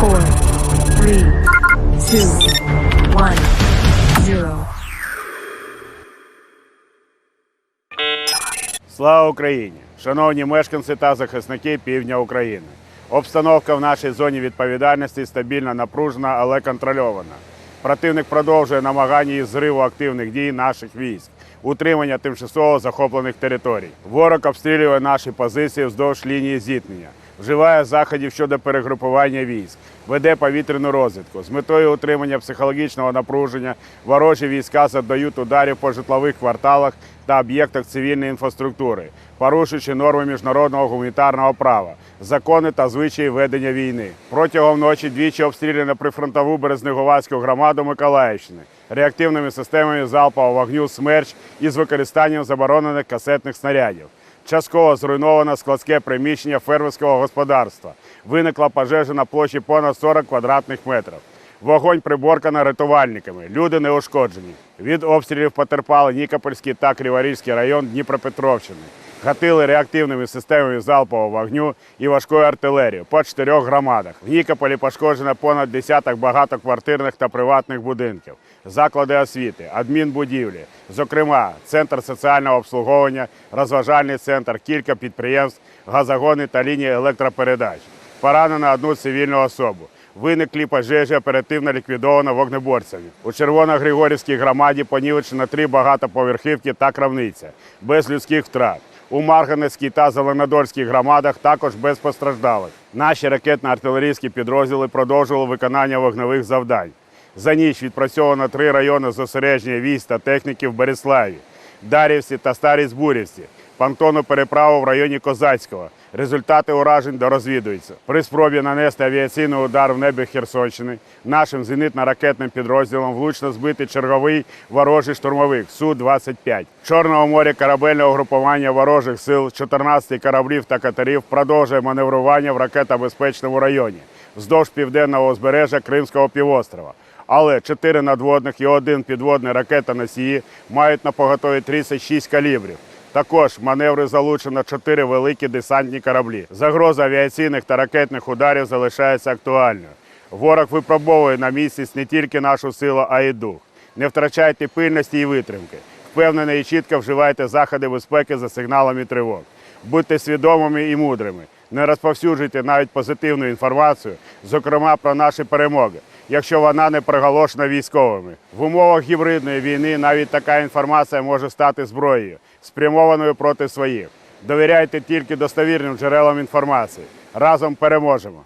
four, three, two, one, zero. Слава Україні! Шановні мешканці та захисники півдня України. Обстановка в нашій зоні відповідальності стабільно напружена, але контрольована. Противник продовжує намагання із зриву активних дій наших військ, утримання тимчасово захоплених територій. Ворог обстрілює наші позиції вздовж лінії зіткнення, вживає заходів щодо перегрупування військ, веде повітряну розвідку. З метою утримання психологічного напруження ворожі війська завдають ударів по житлових кварталах та об'єктах цивільної інфраструктури, порушуючи норми міжнародного гуманітарного права, закони та звичаї ведення війни. Протягом ночі двічі обстріляно прифронтову Березнеговацьку громаду Миколаївщини реактивними системами залпового вогню «Смерч» із використанням заборонених касетних снарядів. Частково зруйновано складське приміщення фермерського господарства. Виникла пожежа на площі понад 40 квадратних метрів. Вогонь приборкано рятувальниками. Люди не ушкоджені. Від обстрілів потерпали Нікопольський та Криворізький район Дніпропетровщини. Гатили реактивними системами залпового вогню і важкою артилерією по чотирьох громадах. В Нікополі пошкоджено понад десяток багатоквартирних та приватних будинків, заклади освіти, адмінбудівлі, зокрема, центр соціального обслуговування, розважальний центр, кілька підприємств, газогони та лінії електропередач. Поранено одну цивільну особу. Виниклі пожежі оперативно ліквідовано вогнеборцями. У Червоно-Григорівській громаді понівечено три багатоповерхівки та крамниця, без людських втрат. У Марганецькій та Зеленодольській громадах також без постраждалих. Наші ракетно-артилерійські підрозділи продовжували виконання вогневих завдань. За ніч відпрацьовано три райони зосередження військ та техніки в Береславі, Дарівці та Старій Збурівці, понтонну переправу в районі Козацького. Результати уражень дорозвідуються. При спробі нанести авіаційний удар в небі Херсонщини нашим зенитно-ракетним підрозділом влучно збитий черговий ворожий штурмовик Су-25. В Чорному морі корабельне угрупування ворожих сил 14 кораблів та катерів продовжує маневрування в ракетобезпечному районі вздовж південного узбережжя Кримського півострова. Але 4 надводних і один підводний ракетоносії мають на поготові 36 калібрів. Також маневри залучено чотири великі десантні кораблі. Загроза авіаційних та ракетних ударів залишається актуальною. Ворог випробовує на місяць не тільки нашу силу, а й дух. Не втрачайте пильності і витримки. Впевнено і чітко вживайте заходи безпеки за сигналами тривог. Будьте свідомими і мудрими. Не розповсюджуйте навіть позитивну інформацію, зокрема про наші перемоги, якщо вона не приголошена військовими. В умовах гібридної війни навіть така інформація може стати зброєю, спрямованою проти своїх. Довіряйте тільки достовірним джерелам інформації. Разом переможемо.